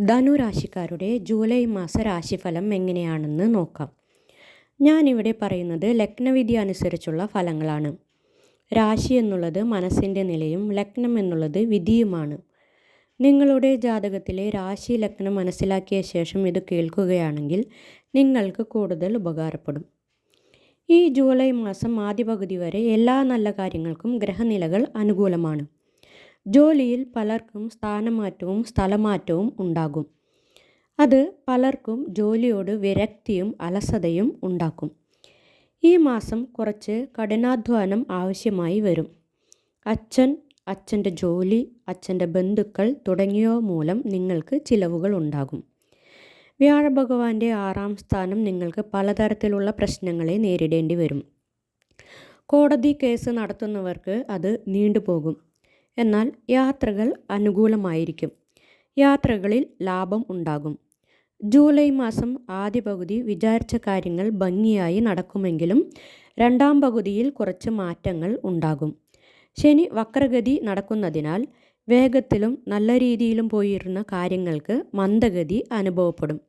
ധനുരാശിക്കാരുടെ July മാസ രാശിഫലം എങ്ങനെയാണെന്ന് നോക്കാം. ഞാനിവിടെ പറയുന്നത് ലഗ്നവിധി അനുസരിച്ചുള്ള ഫലങ്ങളാണ്. രാശി എന്നുള്ളത് മനസ്സിന്റെ നിലയും ലഗ്നം എന്നുള്ളത് വിധിയുമാണ്. നിങ്ങളുടെ ജാതകത്തിലെ രാശി ലഗ്നം മനസ്സിലാക്കിയ ശേഷം ഇത് കേൾക്കുകയാണെങ്കിൽ നിങ്ങൾക്ക് കൂടുതൽ ഉപകാരപ്പെടും. ഈ ജൂലൈ മാസം ആദ്യ പകുതി വരെ എല്ലാ നല്ല കാര്യങ്ങൾക്കും ഗ്രഹനിലകൾ അനുകൂലമാണ്. ജോലിയിൽ പലർക്കും സ്ഥാനമാറ്റവും സ്ഥലമാറ്റവും ഉണ്ടാകും. അത് പലർക്കും ജോലിയോട് വിരക്തിയും അലസതയും ഉണ്ടാക്കും. ഈ മാസം കുറച്ച് കഠിനാധ്വാനം ആവശ്യമായി വരും. അച്ഛൻ അച്ഛന്റെ ജോലി അച്ഛന്റെ ബന്ധുക്കൾ തുടങ്ങിയോ മൂലം നിങ്ങൾക്ക് ചിലവുകൾ ഉണ്ടാകും. വ്യാഴ ഭഗവാന്റെ ആറാം സ്ഥാനം നിങ്ങൾക്ക് പലതരത്തിലുള്ള പ്രശ്നങ്ങളെ നേരിടേണ്ടി വരും. കോടതി കേസ് നടത്തുന്നവർക്ക് അത് നീണ്ടുപോകും. എന്നാൽ യാത്രകൾ അനുകൂലമായിരിക്കും. യാത്രകളിൽ ലാഭം ഉണ്ടാകും. ജൂലൈ മാസം ആദ്യ പകുതി വിചാരിച്ച കാര്യങ്ങൾ ഭംഗിയായി നടക്കുമെങ്കിലും രണ്ടാം പകുതിയിൽ കുറച്ച് മാറ്റങ്ങൾ ഉണ്ടാകും. ശനി വക്രഗതി നടക്കുന്നതിനാൽ വേഗത്തിലും നല്ല രീതിയിലും പോയിരുന്ന കാര്യങ്ങൾക്ക് മന്ദഗതി അനുഭവപ്പെടും.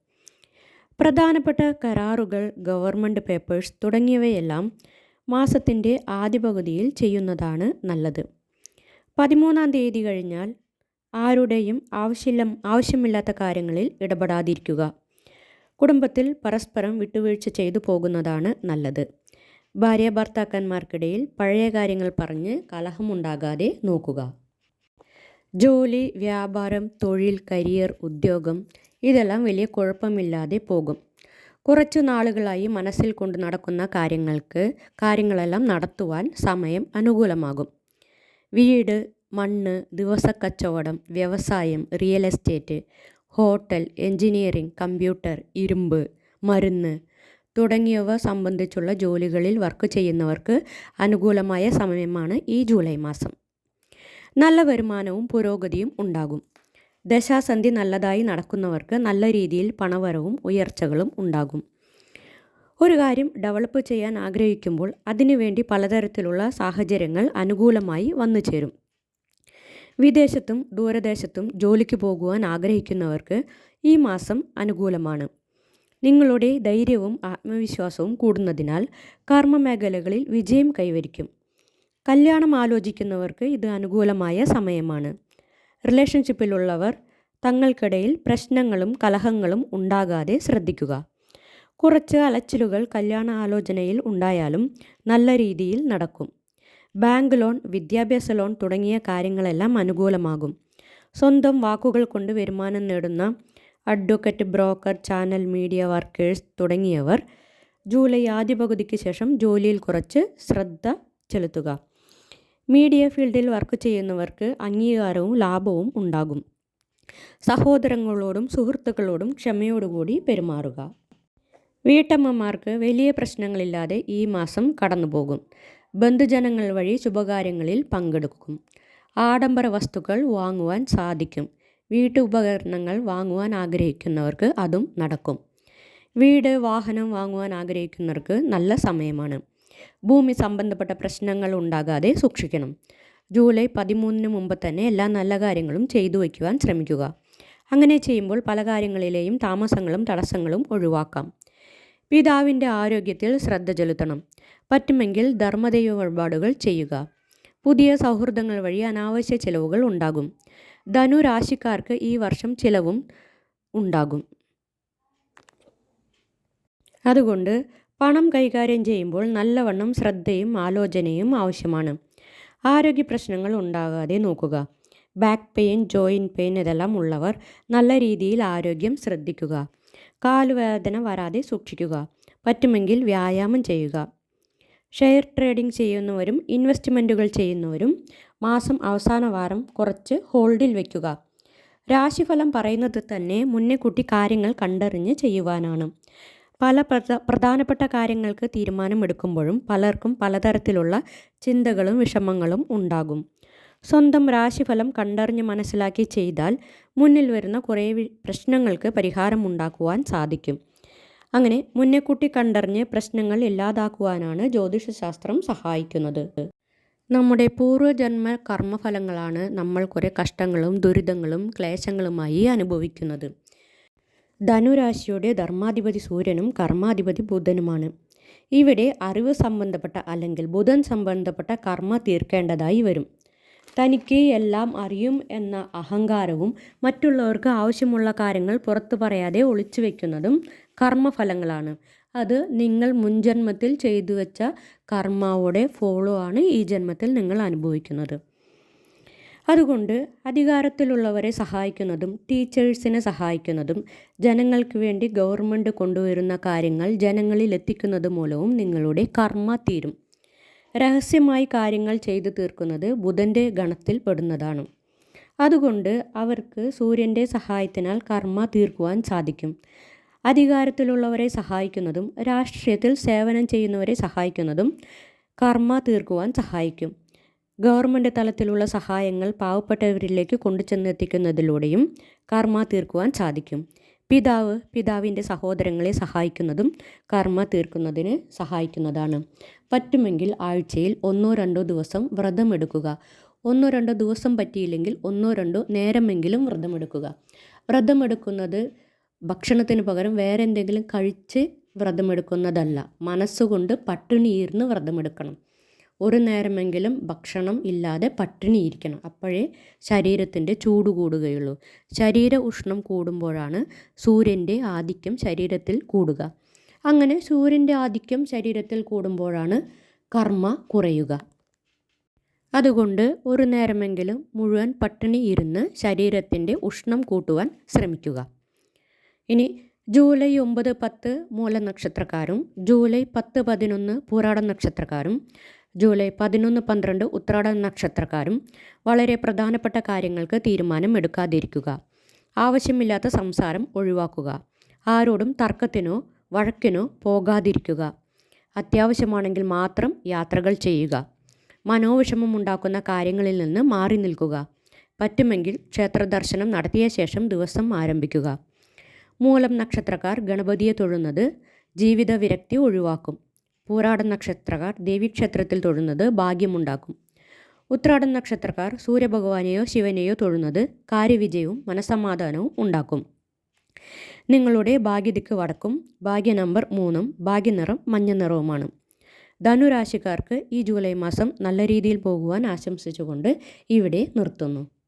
പ്രധാനപ്പെട്ട കരാറുകൾ ഗവൺമെന്റ് പേപ്പേഴ്സ് തുടങ്ങിയവയെല്ലാം മാസത്തിന്റെ ആദ്യ പകുതിയിൽ ചെയ്യുന്നതാണ് നല്ലത്. പതിമൂന്നാം തീയതി കഴിഞ്ഞാൽ ആരുടെയും ആവശ്യമില്ല ആവശ്യമില്ലാത്ത കാര്യങ്ങളിൽ ഇടപെടാതിരിക്കുക. കുടുംബത്തിൽ പരസ്പരം വിട്ടുവീഴ്ച ചെയ്തു പോകുന്നതാണ് നല്ലത്. ഭാര്യ ഭർത്താക്കന്മാർക്കിടയിൽ പഴയ കാര്യങ്ങൾ പറഞ്ഞ് കലഹമുണ്ടാകാതെ നോക്കുക. ജോലി വ്യാപാരം തൊഴിൽ കരിയർ ഉദ്യോഗം ഇതെല്ലാം വലിയ കുഴപ്പമില്ലാതെ പോകും. കുറച്ചു നാളുകളായി മനസ്സിൽ കൊണ്ട് നടക്കുന്ന കാര്യങ്ങൾക്ക് കാര്യങ്ങളെല്ലാം നടത്തുവാൻ സമയം അനുകൂലമാകും. വീട് മണ്ണ് ദിവസക്കച്ചവടം വ്യവസായം real estate hotel engineering computer ഇരുമ്പ് മരുന്ന് തുടങ്ങിയവ സംബന്ധിച്ചുള്ള ജോലികളിൽ വർക്ക് ചെയ്യുന്നവർക്ക് അനുകൂലമായ സമയമാണ് ഈ ജൂലൈ മാസം. നല്ല വരുമാനവും പുരോഗതിയും ഉണ്ടാകും. ദശാസന്ധി നല്ലതായി നടക്കുന്നവർക്ക് നല്ല രീതിയിൽ പണവരവും ഉയർച്ചകളും ഉണ്ടാകും. ഒരു കാര്യം ഡെവലപ്പ് ചെയ്യാൻ ആഗ്രഹിക്കുമ്പോൾ അതിനുവേണ്ടി പലതരത്തിലുള്ള സാഹചര്യങ്ങൾ അനുകൂലമായി വന്നു ചേരും. വിദേശത്തും ദൂരദേശത്തും ജോലിക്ക് പോകുവാൻ ആഗ്രഹിക്കുന്നവർക്ക് ഈ മാസം അനുകൂലമാണ്. നിങ്ങളുടെ ധൈര്യവും ആത്മവിശ്വാസവും കൂടുന്നതിനാൽ കർമ്മ മേഖലകളിൽ വിജയം കൈവരിക്കും. കല്യാണം ആലോചിക്കുന്നവർക്ക് ഇത് അനുകൂലമായ സമയമാണ്. റിലേഷൻഷിപ്പിലുള്ളവർ തങ്ങൾക്കിടയിൽ പ്രശ്നങ്ങളും കലഹങ്ങളും ഉണ്ടാകാതെ ശ്രദ്ധിക്കുക. കുറച്ച് അലച്ചിലുകൾ കല്യാണ ആലോചനയിൽ ഉണ്ടായാലും നല്ല രീതിയിൽ നടക്കും. ബാങ്ക് ലോൺ വിദ്യാഭ്യാസ ലോൺ തുടങ്ങിയ കാര്യങ്ങളെല്ലാം അനുകൂലമാകും. സ്വന്തം വാക്കുകൾ കൊണ്ട് വരുമാനം നേടുന്ന advocate broker channel media workers തുടങ്ങിയവർ ജൂലൈ ആദ്യ പകുതിക്ക് ശേഷം ജോലിയിൽ കുറച്ച് ശ്രദ്ധ ചെലുത്തുക. മീഡിയ ഫീൽഡിൽ വർക്ക് ചെയ്യുന്നവർക്ക് അംഗീകാരവും ലാഭവും ഉണ്ടാകും. സഹോദരങ്ങളോടും സുഹൃത്തുക്കളോടും ക്ഷമയോടുകൂടി പെരുമാറുക. വീട്ടമ്മമാർക്ക് വലിയ പ്രശ്നങ്ങളില്ലാതെ ഈ മാസം കടന്നുപോകും. ബന്ധുജനങ്ങൾ വഴി ശുഭകാര്യങ്ങളിൽ പങ്കെടുക്കും. ആഡംബര വസ്തുക്കൾ വാങ്ങുവാൻ സാധിക്കും. വീട്ടുപകരണങ്ങൾ വാങ്ങുവാൻ ആഗ്രഹിക്കുന്നവർക്ക് അതും നടക്കും. വീട് വാഹനം വാങ്ങുവാൻ ആഗ്രഹിക്കുന്നവർക്ക് നല്ല സമയമാണ്. ഭൂമി സംബന്ധപ്പെട്ട പ്രശ്നങ്ങൾ ഉണ്ടാകാതെ സൂക്ഷിക്കണം. ജൂലൈ പതിമൂന്നിന് മുമ്പ് തന്നെ എല്ലാ നല്ല കാര്യങ്ങളും ചെയ്തു വയ്ക്കുവാൻ ശ്രമിക്കുക. അങ്ങനെ ചെയ്യുമ്പോൾ പല കാര്യങ്ങളിലെയും താമസങ്ങളും തടസ്സങ്ങളും ഒഴിവാക്കാം. പിതാവിന്റെ ആരോഗ്യത്തിൽ ശ്രദ്ധ ചെലുത്തണം. പറ്റുമെങ്കിൽ ധർമ്മദൈവ വഴിപാടുകൾ ചെയ്യുക. പുതിയ സൗഹൃദങ്ങൾ വഴി അനാവശ്യ ചിലവുകൾ ഉണ്ടാകും. ധനു രാശിക്കാർക്ക് ഈ വർഷം ചിലവും ഉണ്ടാകും. അതുകൊണ്ട് പണം കൈകാര്യം ചെയ്യുമ്പോൾ നല്ലവണ്ണം ശ്രദ്ധയും ആലോചനയും ആവശ്യമാണ്. ആരോഗ്യ പ്രശ്നങ്ങൾ ഉണ്ടാകാതെ നോക്കുക. ബാക്ക് പെയിൻ ജോയിന്റ് പെയിൻ ഇതെല്ലാം ഉള്ളവർ നല്ല രീതിയിൽ ആരോഗ്യം ശ്രദ്ധിക്കുക. കാലുവേദന വരാതെ സൂക്ഷിക്കുക. പറ്റുമെങ്കിൽ വ്യായാമം ചെയ്യുക. ഷെയർ ട്രേഡിംഗ് ചെയ്യുന്നവരും ഇൻവെസ്റ്റ്മെന്റുകൾ ചെയ്യുന്നവരും മാസം അവസാന വാരം കുറച്ച് ഹോൾഡിൽ വയ്ക്കുക രാശിഫലം പറയുന്നത് തന്നെ മുന്നേ കൂട്ടി കാര്യങ്ങൾ കണ്ടറിഞ്ഞ് ചെയ്യുവാനാണ്. പല പ്രധാനപ്പെട്ട കാര്യങ്ങൾക്ക് തീരുമാനമെടുക്കുമ്പോഴും പലർക്കും പലതരത്തിലുള്ള ചിന്തകളും വിഷമങ്ങളും ഉണ്ടാകും. സ്വന്തം രാശിഫലം കണ്ടറിഞ്ഞ് മനസ്സിലാക്കി ചെയ്താൽ മുന്നിൽ വരുന്ന കുറേ പ്രശ്നങ്ങൾക്ക് പരിഹാരം ഉണ്ടാക്കുവാൻ സാധിക്കും. അങ്ങനെ മുന്നെക്കൂട്ടി കണ്ടറിഞ്ഞ് പ്രശ്നങ്ങൾ ഇല്ലാതാക്കുവാനാണ് ജ്യോതിഷശാസ്ത്രം സഹായിക്കുന്നത്. നമ്മുടെ പൂർവജന്മ കർമ്മഫലങ്ങളാണ് നമ്മൾ കുറേ കഷ്ടങ്ങളും ദുരിതങ്ങളും ക്ലേശങ്ങളുമായി അനുഭവിക്കുന്നത്. ധനുരാശിയുടെ ധർമാധിപതി സൂര്യനും കർമാധിപതി ബുധനുമാണ്. ഇവിടെ അറിവ് സംബന്ധപ്പെട്ട അല്ലെങ്കിൽ ബുധൻ സംബന്ധപ്പെട്ട കർമ്മ തീർക്കേണ്ടതായി വരും. തനിക്ക് എല്ലാം അറിയും എന്ന അഹങ്കാരവും മറ്റുള്ളവർക്ക് ആവശ്യമുള്ള കാര്യങ്ങൾ പുറത്തു പറയാതെ ഒളിച്ചു വയ്ക്കുന്നതും കർമ്മഫലങ്ങളാണ്. അത് നിങ്ങൾ മുൻജന്മത്തിൽ ചെയ്തു വെച്ച കർമാവോടെ ഫോളോ ആണ് ഈ ജന്മത്തിൽ നിങ്ങൾ അനുഭവിക്കുന്നത്. അതുകൊണ്ട് അധികാരത്തിലുള്ളവരെ സഹായിക്കുന്നതും ടീച്ചേഴ്സിനെ സഹായിക്കുന്നതും ജനങ്ങൾക്ക് വേണ്ടി ഗവൺമെന്റ് കൊണ്ടുവരുന്ന കാര്യങ്ങൾ ജനങ്ങളിൽ എത്തിക്കുന്നത് മൂലവും നിങ്ങളുടെ കർമ്മ തീരും. രഹസ്യമായി കാര്യങ്ങൾ ചെയ്തു തീർക്കുന്നത് ബുധന്റെ ഗണത്തിൽ പെടുന്നതാണ്. അതുകൊണ്ട് അവർക്ക് സൂര്യന്റെ സഹായത്തിനാൽ കർമ്മ തീർക്കുവാൻ സാധിക്കും. അധികാരത്തിലുള്ളവരെ സഹായിക്കുന്നതും രാഷ്ട്രീയത്തിൽ സേവനം ചെയ്യുന്നവരെ സഹായിക്കുന്നതും കർമ്മ തീർക്കുവാൻ സഹായിക്കും. ഗവൺമെന്റ് തലത്തിലുള്ള സഹായങ്ങൾ പാവപ്പെട്ടവരിലേക്ക് കൊണ്ടുചെന്നെത്തിക്കുന്നതിലൂടെയും കർമ്മ തീർക്കുവാൻ സാധിക്കും. പിതാവ് പിതാവിന്റെ സഹോദരങ്ങളെ സഹായിക്കുന്നതും കർമ്മ തീർക്കുന്നതിന് സഹായിക്കുന്നതാണ്. പറ്റുമെങ്കിൽ ആഴ്ചയിൽ ഒന്നോ രണ്ടോ ദിവസം വ്രതമെടുക്കുക. ഒന്നോ രണ്ടോ ദിവസം പറ്റിയില്ലെങ്കിൽ ഒന്നോ രണ്ടോ നേരമെങ്കിലും വ്രതമെടുക്കുക. വ്രതമെടുക്കുന്നത് ഭക്ഷണത്തിന് പകരം വേറെ എന്തെങ്കിലും കഴിച്ച് വ്രതമെടുക്കുന്നതല്ല. മനസ്സുകൊണ്ട് പട്ടിണിയിരുന്ന് വ്രതമെടുക്കണം. ഒരു നേരമെങ്കിലും ഭക്ഷണം ഇല്ലാതെ പട്ടിണിയിരിക്കണം അപ്പോഴേ ശരീരത്തിന്റെ ചൂട് കൂടുകയുള്ളൂ. ശരീര ഉഷ്ണം കൂടുമ്പോഴാണ് സൂര്യന്റെ ആധിക്യം ശരീരത്തിൽ കൂടുക. അങ്ങനെ സൂര്യന്റെ ആധിക്യം ശരീരത്തിൽ കൂടുമ്പോഴാണ് കർമ്മ കുറയുക. അതുകൊണ്ട് ഒരു നേരമെങ്കിലും മുഴുവൻ പട്ടിണി ഇരുന്ന് ശരീരത്തിന്റെ ഉഷ്ണം കൂട്ടുവാൻ ശ്രമിക്കുക. ഇനി ജൂലൈ ഒമ്പത് പത്ത് മൂലനക്ഷത്രക്കാരും ജൂലൈ പത്ത് പതിനൊന്ന് പുരാട നക്ഷത്രക്കാരും ജൂലൈ പതിനൊന്ന് പന്ത്രണ്ട് ഉത്രാട നക്ഷത്രക്കാരും വളരെ പ്രധാനപ്പെട്ട കാര്യങ്ങൾക്ക് തീരുമാനം എടുക്കാതിരിക്കുക ആവശ്യമില്ലാത്ത സംസാരം ഒഴിവാക്കുക. ആരോടും തർക്കത്തിനോ വഴക്കിനോ പോകാതിരിക്കുക. അത്യാവശ്യമാണെങ്കിൽ മാത്രം യാത്രകൾ ചെയ്യുക. മനോവിഷമം ഉണ്ടാക്കുന്ന കാര്യങ്ങളിൽ നിന്ന് മാറി നിൽക്കുക. പറ്റുമെങ്കിൽ ക്ഷേത്ര ദർശനം നടത്തിയ ശേഷം ദിവസം ആരംഭിക്കുക. മൂലം നക്ഷത്രക്കാർ ഗണപതിയെ തൊഴുന്നത് ജീവിത വിരക്തി ഒഴിവാക്കും. പൂരാടൻ നക്ഷത്രക്കാർ ദേവീക്ഷേത്രത്തിൽ തൊഴുന്നത് ഭാഗ്യമുണ്ടാക്കും. ഉത്രാടൻ നക്ഷത്രക്കാർ സൂര്യഭഗവാനെയോ ശിവനെയോ തൊഴുന്നത് കാര്യവിജയവും മനസമാധാനവും ഉണ്ടാക്കും. നിങ്ങളുടെ ഭാഗ്യദിക്ക് വടക്കും ഭാഗ്യ നമ്പർ മൂന്നും ഭാഗ്യനിറം മഞ്ഞ നിറവുമാണ്. ധനുരാശിക്കാർക്ക് ഈ ജൂലൈ മാസം നല്ല രീതിയിൽ പോകുവാൻ ആശംസിച്ചുകൊണ്ട് ഇവിടെ നിർത്തുന്നു.